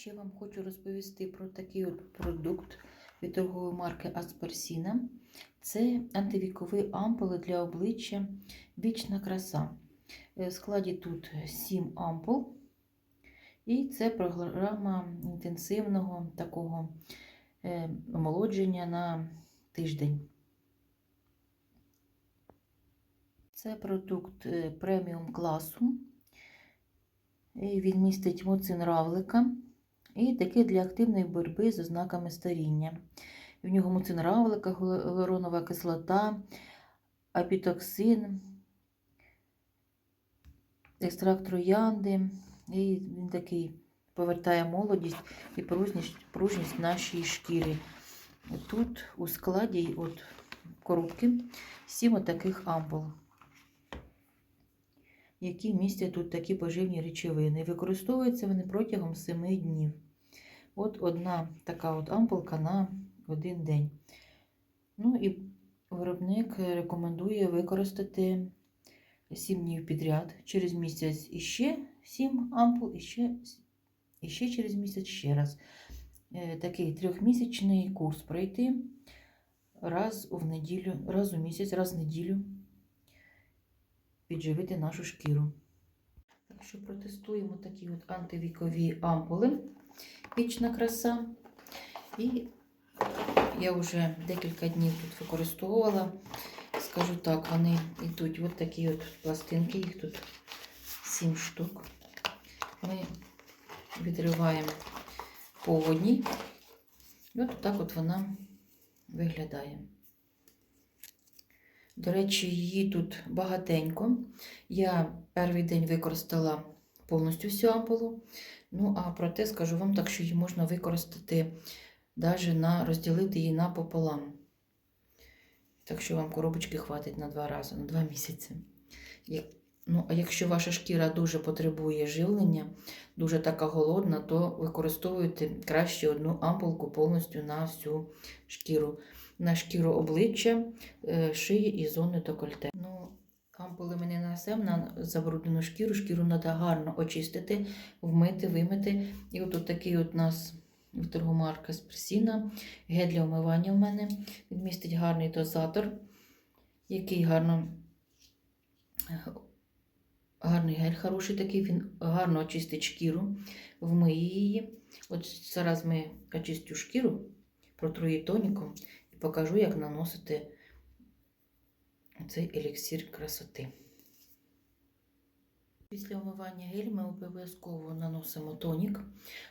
Ще вам хочу розповісти про такий от продукт від торгової марки Асперсіна. Це антивікові ампули для обличчя Вічна краса. Е, В складі тут 7 ампул. І це програма інтенсивного такого е, омолодження на тиждень. Це продукт е, преміум класу. Він містить муцин равлика і такий для активної боротьби з ознаками старіння. В нього муцин равлика, гіалуронова кислота, апітоксин, екстракт троянди. І він такий повертає молодість і пружність, пружність нашій шкірі. Тут у складі от коробки сім таких ампул, які містять тут такі поживні речовини. Використовуються вони протягом 7 днів. От одна така от ампулка на один день. Ну і виробник рекомендує використати 7 днів підряд, через місяць іще 7 ампул, і ще, через місяць ще раз. Е, Такий трьохмісячний курс пройти раз в неділю, раз у місяць, раз в неділю підживити нашу шкіру. Так що протестуємо такі от антивікові ампули. Вічна краса. І я вже декілька днів тут використовувала. Скажу так, вони йдуть от такі от пластинки, їх тут 7 штук. Ми відриваємо по одній. І от так от вона виглядає. До речі, її тут багатенько. Я перший день використала повністю всю ампулу. Ну, а проте скажу вам так, що її можна використати, навіть на, розділити її напополам. Так що вам коробочки хватить на два рази, на два місяці. Ну, а якщо ваша шкіра дуже потребує живлення, дуже така голодна, то використовуйте краще одну ампулку повністю на всю шкіру. На шкіру обличчя, е, шиї і зони декольте. Ну, ампули ми не несемо на забруднену шкіру. Шкіру треба гарно очистити, вмити, вимити. І от такий от у нас від торгомарка Спресіна. Гель для вмивання в мене. Він містить гарний дозатор, який гарно. Гарний гель хороший такий, він гарно очистить шкіру, вмиє її. От зараз ми очистю шкіру, протру її тоніком покажу, як наносити цей еліксир красоти. Після вмивання гель ми обов'язково наносимо тонік,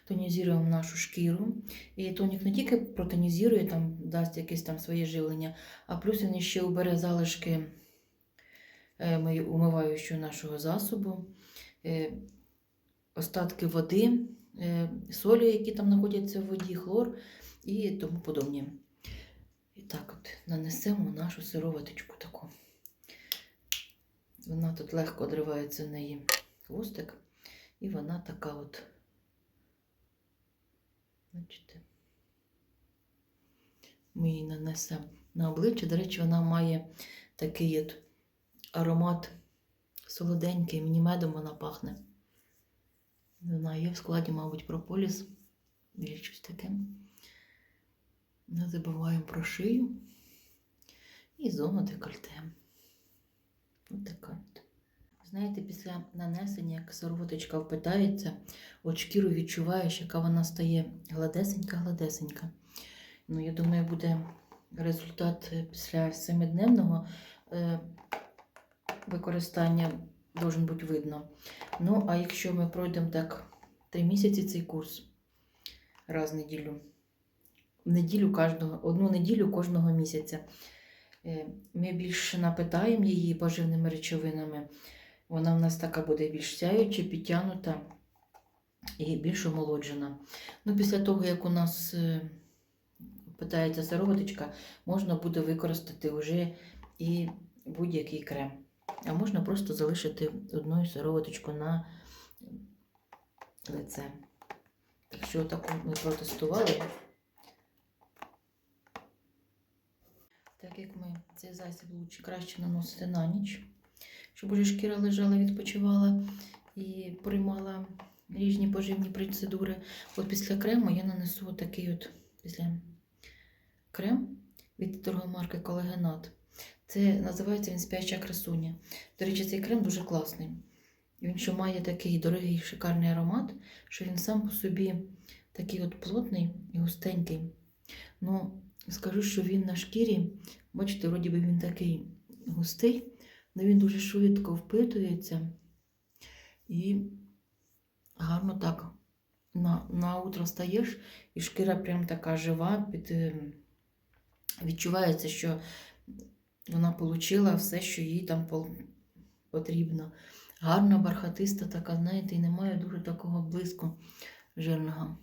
тонізуємо нашу шкіру. І тонік не тільки протонізує, там дасть якесь там своє живлення, а плюс він ще убере залишки е, умиваючого нашого засобу, е, остатки води, е, солі, які там знаходяться в воді, хлор і тому подобне. І так от нанесемо нашу сироваточку таку. Вона тут легко одривається в неї хвостик, і вона така от. Бачите? Ми її нанесемо на обличчя. До речі, вона має такий от аромат солоденький, мені медом вона пахне. Вона є в складі, мабуть, прополіс. Є щось таке. Не забуваємо про шию і зону декольте. Ось така. Знаєте, після нанесення, як сироваточка впитається, от шкіру відчуваєш, яка вона стає гладесенька-гладесенька. Ну, я думаю, буде результат е, після семидневного е, використання должен бути видно. Ну, а якщо ми пройдемо так три місяці цей курс раз в неділю, неділю кожного, одну неділю кожного місяця, е, ми більше напитаємо її поживними речовинами. Вона в нас така буде більш сяюча, підтягнута і більш омолоджена. Ну, після того, як у нас е, питається сироваточка, можна буде використати вже і будь-який крем. А можна просто залишити одну сироваточку на лице. Так що таку ми протестували. Як ми цей засіб лучше краще наносити на ніч, щоб уже шкіра лежала, відпочивала і приймала різні поживні процедури. От після крему я нанесу отакий от після крем від торгової марки Колагенат. Це називається він спяча красуня. До речі, цей крем дуже класний. Він що має такий дорогий шикарний аромат, що він сам по собі такий от плотний і густенький. Ну, скажу, що він на шкірі, бачите, вроді би він такий густий, але він дуже швидко впитується і гарно так на, на утро стаєш, і шкіра прям така жива, під, е, відчувається, що вона отримала все, що їй там потрібно. Гарна, бархатиста така, знаєте, і немає дуже такого блиску жирного.